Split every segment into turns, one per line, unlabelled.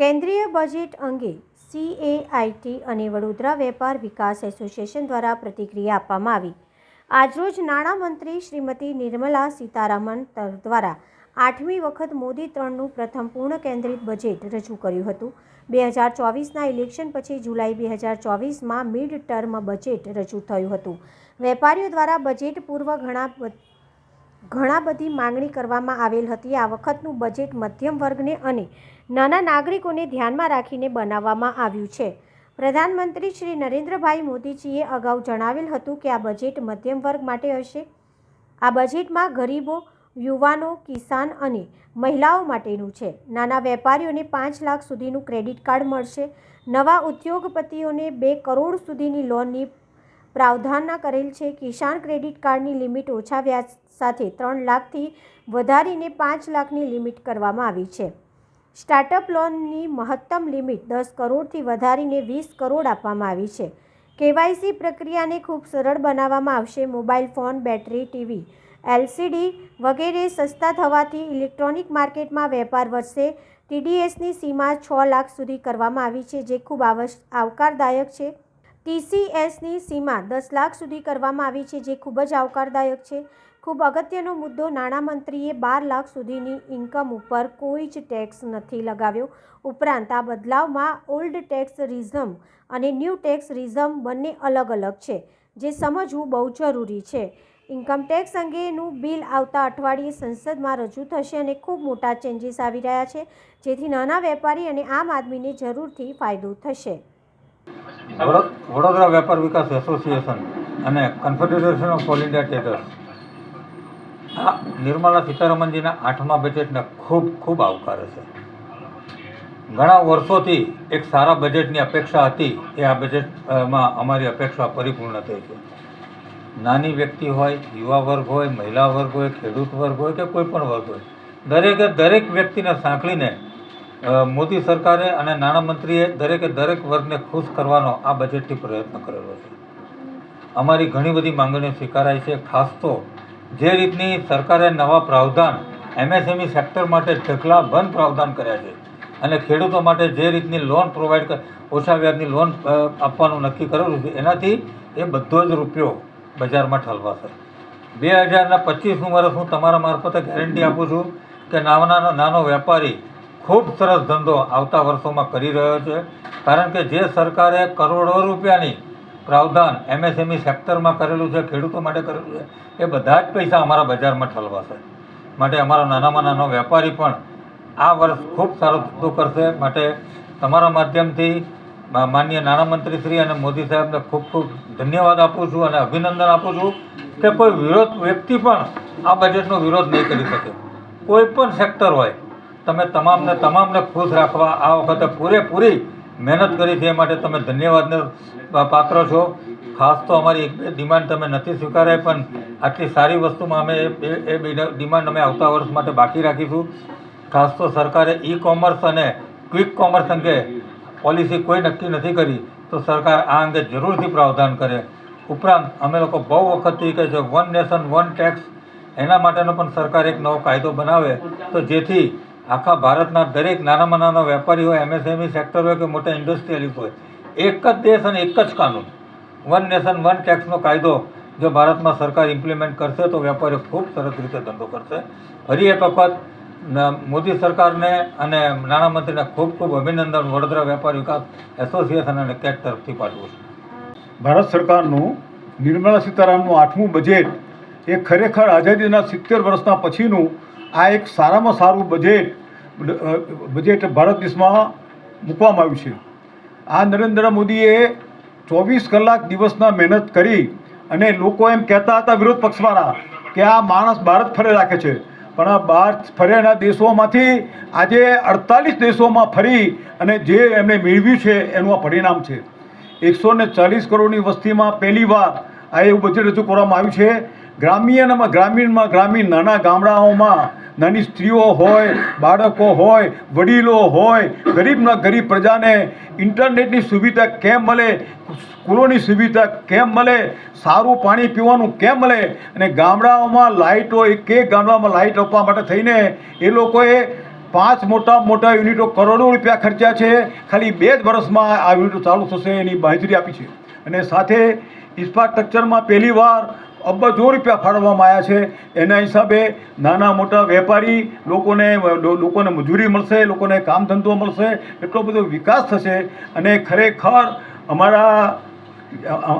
કેન્દ્રીય બજેટ અંગે સીએઆઈટી અને વડોદરા વેપાર વિકાસ એસોસિએશન દ્વારા પ્રતિક્રિયા આપવામાં આવી. આજરોજ નાણામંત્રી શ્રીમતી નિર્મલા સીતારામન દ્વારા આઠમી વખત મોદી ત્રણનું પ્રથમ પૂર્ણ કેન્દ્રિત બજેટ રજૂ કર્યું હતું. બે હજાર ચોવીસના ઇલેક્શન પછી જુલાઈ બે હજાર ચોવીસમાં મિડ ટર્મ બજેટ રજૂ થયું હતું. વેપારીઓ દ્વારા બજેટ પૂર્વ ઘણા ઘણા બધી માંગણી કરવામાં આવેલ હતી. આ વખતનું બજેટ મધ્યમ વર્ગને અને નાના નાગરિકોને ધ્યાનમાં રાખીને બનાવવામાં આવ્યું છે. પ્રધાનમંત્રી શ્રી નરેન્દ્રભાઈ મોદીજીએ અગાઉ જણાવેલ હતું કે આ બજેટ મધ્યમ વર્ગ માટે હશે. આ બજેટમાં ગરીબો, યુવાનો, કિસાન અને મહિલાઓ માટેનું છે. નાના વેપારીઓને પાંચ લાખ સુધીનું ક્રેડિટ કાર્ડ મળશે. નવા ઉદ્યોગપતિઓને બે કરોડ સુધીની લોનની પ્રાવધાન કરેલ છે. કિસાન ક્રેડિટ કાર્ડની લિમિટ ઓછા વ્યાજ સાથે ત્રણ લાખથી વધારીને પાંચ લાખની લિમિટ કરવામાં આવી છે. સ્ટાર્ટઅપ લોનની મહત્તમ લિમિટ દસ કરોડથી વધારીને વીસ કરોડ આપવામાં આવી છે. કેવાયસી પ્રક્રિયાને ખૂબ સરળ બનાવવામાં આવશે. Mobile phone, battery, TV, LCD વગેરે સસ્તા થવાથી ઇલેક્ટ્રોનિક માર્કેટમાં વેપાર વધશે. ટીડીએસની સીમા છ લાખ સુધી કરવામાં આવી છે, જે ખૂબ આવશ, આવકારદાયક છે. ટીસીએસની સીમા દસ લાખ સુધી કરવામાં આવી છે, જે ખૂબ જ આવકારદાયક છે. ખૂબ અગત્યનો મુદ્દો નાણામંત્રીએ બાર લાખ સુધીની ઇન્કમ ઉપર કોઈ જ ટેક્સ નથી લગાવ્યો. ઉપરાંત આ બદલાવમાં ઓલ્ડ ટેક્સ રિઝમ અને ન્યૂ ટેક્સ રિઝમ બંને અલગ અલગ છે, જે સમજવું બહુ જરૂરી છે. ઇન્કમ ટેક્સ અંગેનું બિલ આવતા અઠવાડિયે સંસદમાં રજૂ થશે અને ખૂબ મોટા ચેન્જીસ આવી રહ્યા છે, જેથી નાના વેપારી અને આમ આદમીને જરૂરથી ફાયદો થશે.
વડોદરા વેપાર વિકાસ એસોસિએશન અને confederation of all India traders આ નિર્મલા સીતારામનજીના આઠમા બજેટને ખૂબ ખૂબ આવકારે છે. ઘણા વર્ષોથી એક સારા બજેટની અપેક્ષા હતી. એ આ બજેટમાં અમારી અપેક્ષા પરિપૂર્ણ થઈ છે. નાની વ્યક્તિ હોય, યુવા વર્ગ હોય, મહિલા વર્ગ હોય, ખેડૂત વર્ગ હોય કે કોઈ પણ વર્ગ હોય, દરેકે દરેક વ્યક્તિને સાંકળીને મોદી સરકારે અને નાણામંત્રીએ દરેકે દરેક વર્ગને ખુશ કરવાનો આ બજેટથી પ્રયત્ન કરેલો છે. અમારી ઘણી બધી માંગણીઓ સ્વીકારાય છે, ખાસ તો જે રીતની સરકારે નવા પ્રાવધાન એમએસએમઈ સેક્ટર માટે ઢગલાબંધ પ્રાવધાન કર્યા છે અને ખેડૂતો માટે જે રીતની લોન પ્રોવાઈડ ઓછા વ્યાજની લોન આપવાનું નક્કી કરેલું છે, એનાથી એ બધો જ રૂપિયો બજારમાં ઠલવાશે. બે હજારના પચીસનું વર્ષ હું તમારા મારફતે ગેરંટી આપું છું કે નાના નાનો વેપારી ખૂબ સરસ ધંધો આવતા વર્ષોમાં કરી રહ્યો છે, કારણ કે જે સરકારે કરોડો રૂપિયાની પ્રાવધાન એમએસએમઈ સેક્ટરમાં કરેલું છે, ખેડૂતો માટે કરેલું છે, એ બધા જ પૈસા અમારા બજારમાં ઠલવાશે. માટે અમારો નાનામાં નાનો વેપારી પણ આ વર્ષ ખૂબ સારો ધંધો કરશે. માટે તમારા માધ્યમથી માનનીય નાણામંત્રી શ્રી અને મોદી સાહેબને ખૂબ ખૂબ ધન્યવાદ આપું છું અને અભિનંદન આપું છું કે કોઈ વિરોધ વ્યક્તિ પણ આ બજેટનો વિરોધ નહીં કરી શકે. કોઈ પણ સેક્ટર હોય, તમે તમામને તમામને ખુશ રાખવા આ વખતે પૂરેપૂરી મહેનત કરી છે એ માટે તમે ધન્યવાદને પાત્ર છો. ખાસ તો અમારી એક બે ડિમાન્ડ તમે નથી સ્વીકારાય, પણ આટલી સારી વસ્તુમાં અમે એ- બે ડિમાન્ડ અમે આવતા વર્ષ માટે બાકી રાખીશું. ખાસ તો સરકારે ઈ કોમર્સ અને ક્વિક કોમર્સ અંગે પોલિસી કોઈ નક્કી નથી કરી, તો સરકાર આ અંગે જરૂરથી પ્રાવધાન કરે. ઉપરાંત અમે લોકો બહુ વખતથી કહે છે વન નેશન વન ટેક્સ એના માટેનો પણ સરકાર એક નવો કાયદો બનાવે, તો જેથી આખા ભારતના દરેક નાનામાં નાના વેપારી હોય એમએસએમઈ સેક્ટર હોય કે મોટા ઇન્ડસ્ટ્રીયલિસ્ટ હોય, એક જ દેશ અને એક જ કાનૂન. વન નેશન વન ટેક્સનો કાયદો. જો ભારતમાં સરકાર ઇમ્પ્લિમેન્ટ કરશે તો વેપારીઓ ખૂબ સરસ રીતે ધંધો કરશે. ફરી એક વખત મોદી સરકારને અને નાણામંત્રીને ખૂબ ખૂબ અભિનંદન વડોદરા વેપાર વિકાસ એસોસિએશન અને કેટ તરફથી પાઠવું છું.
ભારત સરકારનું નિર્મલા સીતારામનું આઠમું બજેટ એ ખરેખર આઝાદીના સિત્તેર વર્ષના પછીનું આ એક સારામાં સારું બજેટ બજેટ ભારત દેશમાં મૂકવામાં આવ્યું છે. આ નરેન્દ્ર મોદીએ ચોવીસ કલાક દિવસના મહેનત કરી અને લોકો એમ કહેતા હતા વિરોધ પક્ષવાળા કે આ માણસ ભારત ફરે રાખે છે. પણ આ બહાર ફર્યાના દેશોમાંથી આજે અડતાલીસ દેશોમાં ફરી અને જે એમણે મેળવ્યું છે એનું આ પરિણામ છે. એકસો ને ચાલીસ કરોડની વસ્તીમાં પહેલીવાર આ એવું બજેટ રજૂ કરવામાં આવ્યું છે. ગ્રામ્યમાં ગ્રામીણમાં ગ્રામીણ નાના ગામડાઓમાં નાની સ્ત્રીઓ હોય, બાળકો હોય, વડીલો હોય, ગરીબના ગરીબ પ્રજાને ઇન્ટરનેટની સુવિધા કેમ મળે, સ્કૂલોની સુવિધા કેમ મળે, સારું પાણી પીવાનું કેમ મળે અને ગામડાઓમાં લાઇટો એક એક ગામડામાં લાઇટ આપવા માટે થઈને એ લોકોએ પાંચ મોટા મોટા યુનિટો કરોડો રૂપિયા ખર્ચ્યા છે. ખાલી બે જ વર્ષમાં આ યુનિટો ચાલુ થશે એની બાંહેધરી આપી છે. અને સાથે ઇન્ફ્રાસ્ટ્રક્ચરમાં પહેલીવાર અબજો રૂપિયા ફાળવવામાં આવ્યા છે. એના હિસાબે નાના મોટા વેપારી લોકોને લોકોને મજૂરી મળશે, લોકોને કામ ધંધો મળશે, એટલો બધો વિકાસ થશે. અને ખરેખર અમારા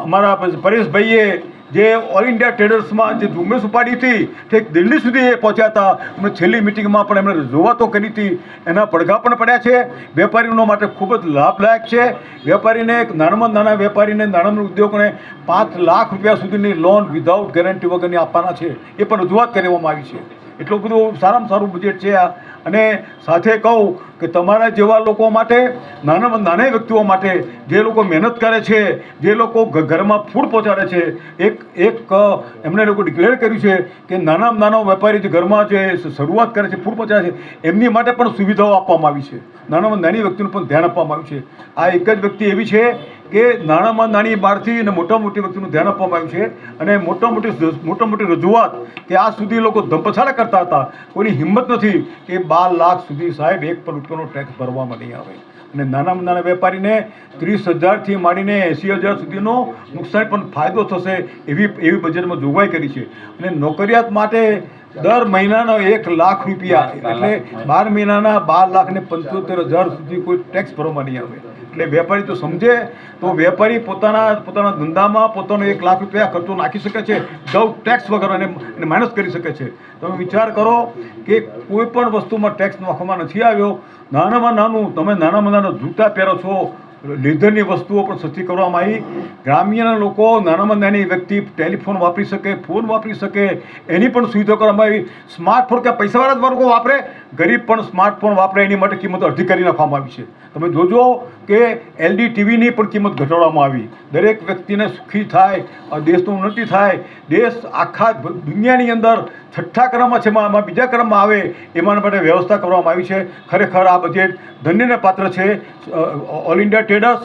અમારા પરેશભાઈએ જે ઓલ ઇન્ડિયા ટ્રેડર્સમાં જે ઝુંબેશ ઉપાડી હતી, ઠેક દિલ્હી સુધી એ પહોંચ્યા હતા. એમણે છેલ્લી મિટિંગમાં પણ એમણે રજૂઆતો કરી હતી. એના પડઘા પણ પડ્યા છે. વેપારીઓ માટે ખૂબ જ લાભદાયક છે. વેપારીને એક નાનામાં નાના વેપારીને નાનામાં ઉદ્યોગોને પાંચ લાખ રૂપિયા સુધીની લોન વિધાઉટ ગેરંટી વગરની આપવાના છે. એ પણ રજૂઆત કરવામાં આવી છે. એટલું બધું સારામાં સારું બજેટ છે આ. અને સાથે કહું કે તમારા જેવા લોકો માટે, નાના નાના વ્યક્તિઓ માટે જે લોકો મહેનત કરે છે, જે લોકો ઘરમાં ફૂડ પહોંચાડે છે, એક એક એમણે લોકો ડિક્લેર કર્યું છે કે નાનામાં નાનો વેપારી જે ઘરમાં જે શરૂઆત કરે છે, ફૂડ પહોંચાડે છે, એમની માટે પણ સુવિધાઓ આપવામાં આવી છે. નાનામાં નાની વ્યક્તિનું પણ ધ્યાન આપવામાં આવ્યું છે. આ એક જ વ્યક્તિ એવી છે કે નાનામાં નાની બહારથી અને મોટા મોટી વ્યક્તિનું ધ્યાન આપવામાં આવ્યું છે અને મોટા મોટી મોટા મોટી રજૂઆત કે આ સુધી લોકો ધંપછાડા કરતા હતા. કોઈની હિંમત નથી કે બાર લાખ સુધી સાહેબ એક પણ રૂપિયાનો ટેક્સ ભરવામાં નહીં આવે. અને નાનામાં નાના વેપારીને ત્રીસ હજારથી માંડીને એંસી હજાર સુધીનો નુકસાન પણ ફાયદો થશે એવી એવી બજેટમાં જોગવાઈ કરી છે. અને નોકરિયાત માટે દર મહિનાનો એક લાખ રૂપિયા. એટલે બાર મહિનાના બાર લાખ ને પંચોતેર હજાર સુધી કોઈ ટેક્સ ભરવામાં નહીં આવે. એટલે વેપારી તો સમજે તો વેપારી પોતાના પોતાના ધંધામાં પોતાનો એક લાખ રૂપિયા ખર્ચો નાખી શકે છે વિધાઉટ ટેક્સ વગર અને માઇનસ કરી શકે છે. તમે વિચાર કરો કે કોઈ પણ વસ્તુમાં ટેક્સ નાખવામાં નથી આવ્યો. નાનામાં નાનું તમે નાનામાં નાના જૂતા પહેરો છો લેધરની વસ્તુઓ પણ સસ્તી કરવામાં આવી. ગ્રામ્યના લોકો, નાનામાં નાની વ્યક્તિ ટેલિફોન વાપરી શકે, ફોન વાપરી શકે, એની પણ સુવિધા કરવામાં આવી. સ્માર્ટફોન કે પૈસાવાળા જ લોકો વાપરે. ગરીબ પણ સ્માર્ટફોન વાપરે એની માટે કિંમત અડધી કરી નાખવામાં આવી છે. તમે જોજો કે એલડી ટીવીની પણ કિંમત ઘટાડવામાં આવી. દરેક વ્યક્તિને સુખી થાય દેશનું ઉન્નતિ થાય. દેશ આખા દુનિયાની અંદર છઠ્ઠા ક્રમમાં છે, એમાં બીજા ક્રમમાં આવે એના માટે વ્યવસ્થા કરવામાં આવી છે. ખરેખર આ બજેટ ધન્યને પાત્ર છે. ઓલ ઇન્ડિયા ટ્રેડર્સ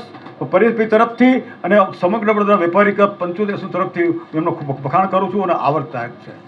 પરેશભાઈ તરફથી અને સમગ્ર વડોદરા વેપારી કપ પંચોતેરસો તરફથી એમનો વખાણ કરું છું અને આવડતા છે.